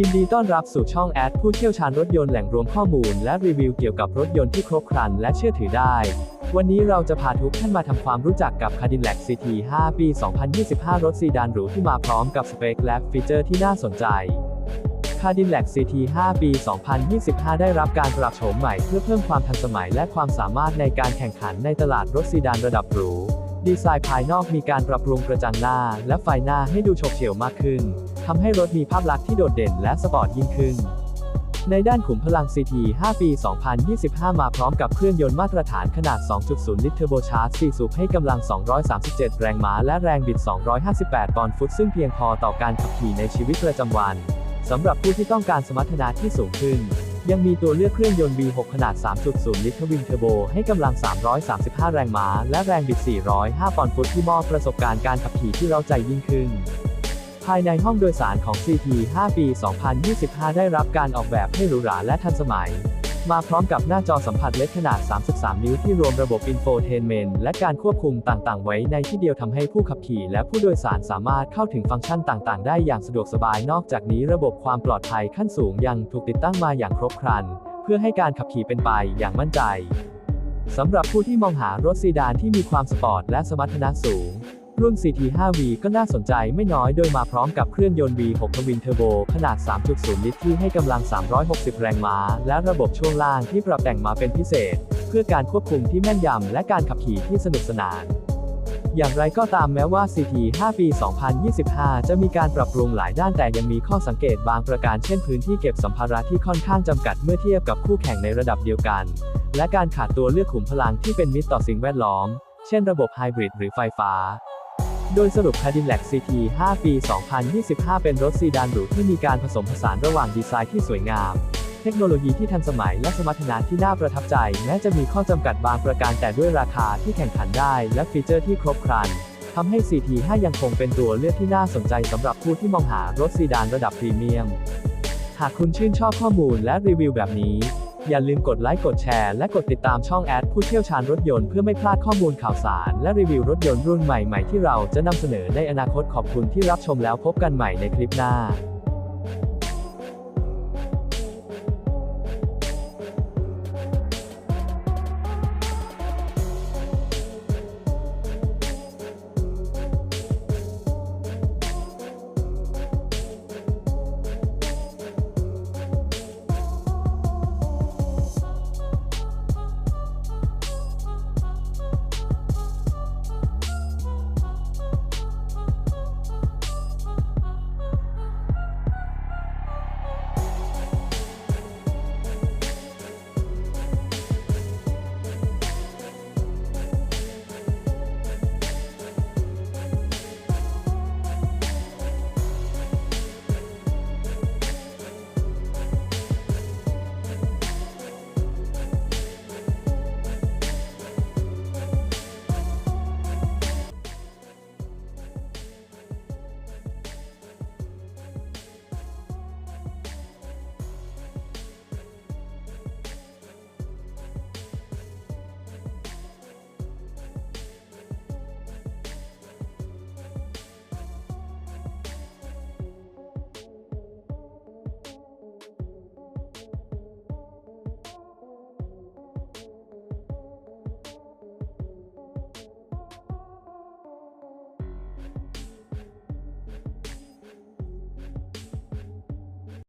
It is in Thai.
ยินดีต้อนรับสู่ช่องแอดผู้เชี่ยวชาญรถยนต์แหล่งรวมข้อมูลและรีวิวเกี่ยวกับรถยนต์ที่ครบครันและเชื่อถือได้ วันนี้เราจะพาทุกท่านมาทำความรู้จักกับ Cadillac CT 5 ปี 2025 รถซีดานหรูที่มาพร้อมกับสเปคและฟีเจอร์ที่น่าสนใจ Cadillac CT 5 ปี 2025 ได้รับการปรับโฉมใหม่เพื่อเพิ่มความทันสมัยและความสามารถในการแข่งขันในตลาดรถซีดานระดับหรูดีไซน์ภายนอกมีการปรับปรุงกระจังหน้าและไฟหน้าให้ดูโฉบเฉี่ยวมากขึ้น ทำให้รถมีภาพลักษณ์ที่โดดเด่นและสปอร์ตยิ่งขึ้น ในด้านขุมพลัง CT 5 ปี 2025 มาพร้อมกับเครื่องยนต์มาตรฐานขนาด 2.0 ลิตรเทอร์โบชาร์จ 4 สูบให้กำลัง 237 แรงม้า และแรงบิด 258 ปอนด์ฟุต ซึ่งเพียงพอต่อการขับขี่ในชีวิตประจำวันสำหรับผู้ที่ต้องการสมรรถนะที่สูงขึ้น ยังมีตัวเลือกเครื่องยนต์ V6 ขนาด 3.0 ลิตรวินเทอร์โบ ให้กำลัง 335 แรงม้า และแรงบิด 405 ปอนด์ฟุตที่มอบประสบการณ์การขับขี่ที่เราใจยิ่งขึ้น ภายในห้องโดยสารของ CT 5ปี 2025 ได้รับการออกแบบให้หรูหราและทันสมัย มาพร้อมกับหน้าจอสัมผัสเล็กขนาด 33 นิ้วที่รวมระบบอินโฟเทนเมนต์และการควบคุมต่างๆ ไว้ในที่เดียวทำให้ผู้ขับขี่และผู้โดยสารสามารถเข้าถึงฟังก์ชันต่างๆ ได้อย่างสะดวกสบาย นอกจากนี้ระบบความปลอดภัยขั้นสูงยังถูกติดตั้งมาอย่างครบครัน เพื่อให้การขับขี่เป็นไปอย่างมั่นใจสำหรับผู้ที่มองหารถซีดานที่มีความสปอร์ตและสมรรถนะสูง รุ่น CT5V ก็น่าสนใจไม่น้อยโดยมาพร้อมกับเครื่องยนต์ V6 ทวินเทอร์โบขนาด 3.0 ลิตรที่ให้กำลัง 360 แรงม้า และระบบช่วงล่างที่ปรับแต่งมาเป็นพิเศษ เพื่อการควบคุมที่แม่นยำและการขับขี่ที่สนุกสนาน อย่างไรก็ตามแม้ว่า CT 5 ปี 2025 จะมีการปรับปรุงหลายด้านแต่ยังมีข้อสังเกตบางประการเช่นพื้นที่เก็บสัมภาระที่ค่อนข้างจำกัดเมื่อเทียบกับคู่แข่งในระดับเดียวกัน และการขาดตัวเลือกขุมพลังที่เป็นมิตรต่อสิ่งแวดล้อม เช่นระบบไฮบริดหรือไฟฟ้า โดยสรุป Cadillac CT 5 ปี 2025 เป็นรถซีดานหรูที่มีการผสมผสานระหว่างดีไซน์ที่สวยงาม เทคโนโลยีที่ทันสมัยและสมรรถนะที่น่าประทับใจ แม้จะมีข้อจำกัดบางประการแต่ด้วยราคาที่แข่งขันได้ และฟีเจอร์ที่ครบครันทำให้ CT 5 ยังคงเป็นตัวเลือกที่น่าสนใจสำหรับผู้ที่มองหารถซีดานระดับพรีเมียม หากคุณชื่นชอบข้อมูลและรีวิวแบบนี้ อย่าลืมกดไลค์ กดแชร์ และกดติดตามช่องแอดผู้เชี่ยวชาญรถยนต์เพื่อไม่พลาดข้อมูลข่าวสาร และรีวิวรถยนต์รุ่นใหม่ ๆ ที่เราจะนำเสนอในอนาคตขอบคุณที่รับชมแล้วพบกันใหม่ในคลิปหน้า